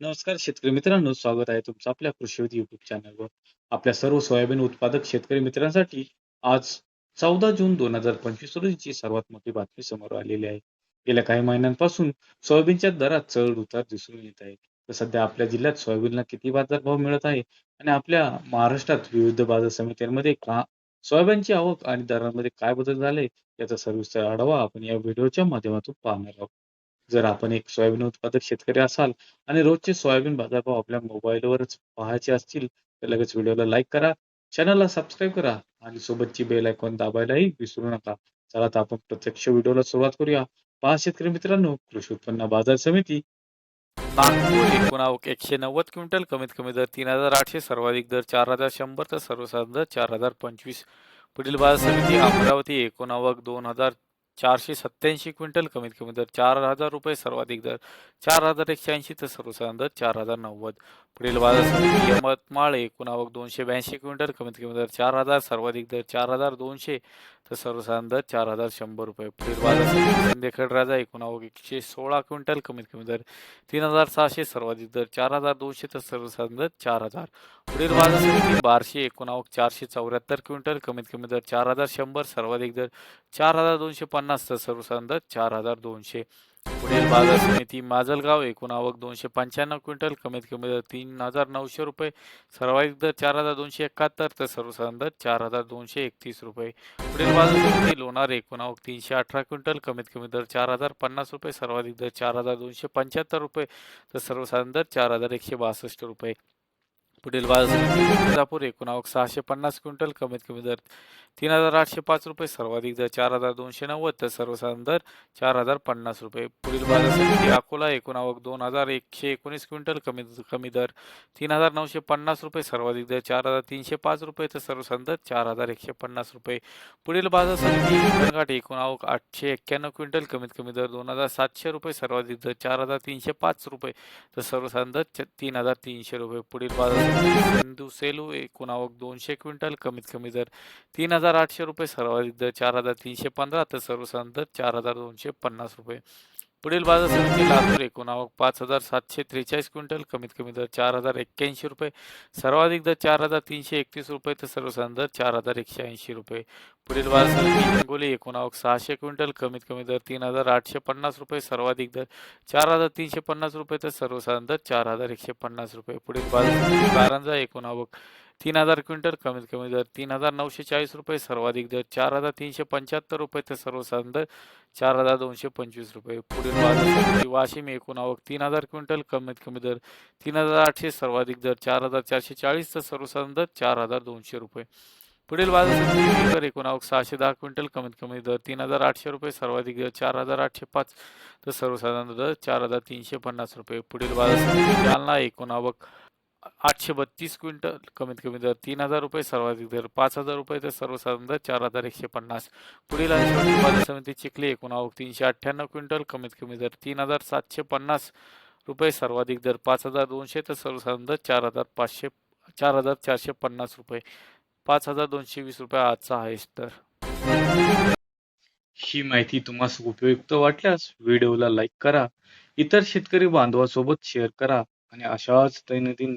नमस्कार शेतकरी मित्रांनो, स्वागत आहे तुमचं आपल्या कृषीविद युट्यूब चॅनलवर. आपल्या सर्व सोयाबीन उत्पादक शेतकरी मित्रांसाठी आज चौदा जून दोन हजार पंचवीस रोजीची सर्वात मोठी बातमी समोर आलेली आहे. गेल्या काही महिन्यांपासून सोयाबीनच्या दरात चढ उतार दिसून येत आहे. तर सध्या आपल्या जिल्ह्यात सोयाबीनला किती बाजारभाव मिळत आहे आणि आपल्या महाराष्ट्रात विविध बाजार समित्यांमध्ये का सोयाबीनची आवक आणि दरांमध्ये काय बदल झाले याचा सविस्तर आढावा आपण या व्हिडिओच्या माध्यमातून पाहणार आहोत. जर आपण एक सोयाबीन उत्पादक शेतकरी असाल आणि रोजचे सोयाबीन बाजारभाव आपल्या मोबाईलवरच पाहायचे असतील तर लगेच व्हिडिओला लाईक करा, चॅनलला सबस्क्राईब करा आणि सोबतची बेल आयकॉन दाबायलाही विसरू नका. चला तर आपण प्रत्यक्ष व्हिडिओला सुरुवात करूया. पहा शेतकरी मित्रांनो, कृषी उत्पन्न बाजार समिती नागपूर एकशे नव्वद क्विंटल कमीत कमी दर तीन हजार आठशे सर्वाधिक दर चार हजार शंभर तर सर्वसाधारण दर चार हजार पंचवीस पुढील बाजार समिती अमरावती एकूण दोन हजार चारशे सत्त्याऐंशी क्विंटल कमीत कमी दर चार हजार रुपये सर्वाधिक दर चार हजार एकशे ऐंशी तर सर्वसाधारण दर चार हजार नव्वद पुढील बाजार समिती यवतमाळ एकूण आवक दोनशे ब्याऐंशी क्विंटल कमीत कमी दर चार हजार सर्वाधिक दर चार हजार दोनशे तर सर्वसाधारण दर चार हजार शंभर रुपये पुढील बाजार समिती राजा एकूण आवक एकशे सोळा क्विंटल कमीत कमी दर तीन हजार सहाशे सर्वाधिक दर चार हजार दोनशे तर सर्वसाधारण दर चार हजार पुढील बाजार समिती बारशे एकोणावक चारशे चौऱ्याहत्तर क्विंटल कमीत कमी दर चार हजार शंभर सर्वाधिक दर चार हजार दोनशे पन्नास तर सर्वसाधारण चार हजार दोनशे. पुढील बाजार समिती माजलगाव एकूण आवक दोनशे पंच्याण्णव क्विंटल कमीत कमी दर तीन हजार नऊशे रुपये. सर्वाधिक दर चार हजार दोनशे एकाहत्तर तर सर्वसाधारण दर चार हजार दोनशे एकतीस रुपये. पुढील बाजार समिती लोणार एकूण आवक तीनशे अठरा क्विंटल कमीत कमी दर चार हजार पन्नास रुपये. सर्वाधिक दर चार हजार दोनशे पंच्याहत्तर रुपये तर सर्वसाधारण दर चार हजार एकशे बासष्ट रुपये. पुढील बाजार एकूण आवक सहाशे पन्नास क्विंटल कमीत कमी दर तीन हजार आठशे पाच रुपये सर्वाधिक दर चार हजार दोनशे नव्वद तर सर्वसाधारण दर चार हजार पन्नास रुपये. पुढील बाजार समिती अकोला एकूण आवक दोन हजार एकशे एकोणीस क्विंटल कमी कमी दर तीन हजार नऊशे पन्नास रुपये सर्वाधिक दर चार हजार तीनशे पाच रुपये तर सर्वसाधारण दर चार हजार एकशे पन्नास रुपये. पुढील बाजार समिती एकूण आवक आठशे एक्क्याण्णव क्विंटल कमीत कमी दर दोन हजार सातशे रुपये सर्वाधिक दर चार हजार तीनशे पाच रुपये तर सर्वसाधारण दर च- तीन हजार तीनशे रुपये. पुढील बाजार समिती सेलू एकूण आवक दोनशे क्विंटल कमीत कमी दर तीन हजार आठशे रुपये सर्वाधिक दर चार हजार तीनशे पंधरा तर सर्वसाधारण दर चार हजार दोनशे पन्नास रुपये. पुढील बाजार समिती लातूर एकूण आवक पाच हजार सातशे त्रेचाळीस क्विंटल कमीत कमी दर चार हजार एक्क्याऐंशी रुपये सर्वाधिक दर चार हजार तीनशे एकतीस रुपये तर सर्वसाधारण दर चार हजार एकशे ऐंशी रुपये. पुढील बाजार समिती हिंगोली एकूण आवक सहाशे क्विंटल कमीत कमी दर तीन हजार आठशे पन्नास रुपये सर्वाधिक दर चार हजार तीनशे पन्नास रुपये तर सर्वसाधारण दर चार हजार एकशे पन्नास रुपये. पुढील बाजार समिती कारंजा एकूण आवक तीन हजार क्विंटल कमीत कमी दर तीन हजार नऊशे चाळीस रुपये सर्वाधिक दर चार हजार तीनशे पंच्याहत्तर रुपये तर सर्वसाधारण दर चार हजार दोनशे पंचवीस रुपये. पुढील बाजार म्हणजे वाशिम एकूण आवक तीन हजार क्विंटल कमीत कमी दर तीन हजार आठशे सर्वाधिक दर चार हजार चारशे चाळीस तर सर्वसाधारण दर चार हजार दोनशे रुपये. पुढील बाजार म्हणजे एकूण आवक सहाशे दहा क्विंटल कमीत कमी दर तीन हजार आठशे रुपये सर्वाधिक दर चार हजार आठशे पाच तर सर्वसाधारण दर चार हजार तीनशे पन्नास रुपये. पुढील बाजार म्हणजे जालना एकूण आवक आठशे बत्तीस क्विंटल कमीत कमी दर तीन हजार रुपये सर्वाधिक दर पाच हजार रुपये तर सर्वसाधारण दर चार हजार एकशे पन्नास. पुढील बाजार समिती चिखली एकूण आवक तीनशे अठ्ठ्याण्णव क्विंटल कमीत कमी दर तीन हजार सातशे पन्नास रुपये सर्वाधिक दर पाच हजार दोनशे तर सर्वसाधारण दर चार हजार पाचशे चार हजार चारशे पन्नास रुपये. पाच हजार दोनशे वीस रुपये आजचा हायस्ट दर ही माहिती तुम्हाला उपयुक्त वाटल्यास व्हिडिओला लाईक करा, इतर शेतकरी बांधवासोबत शेअर करा आणि अशाच दैनंदिन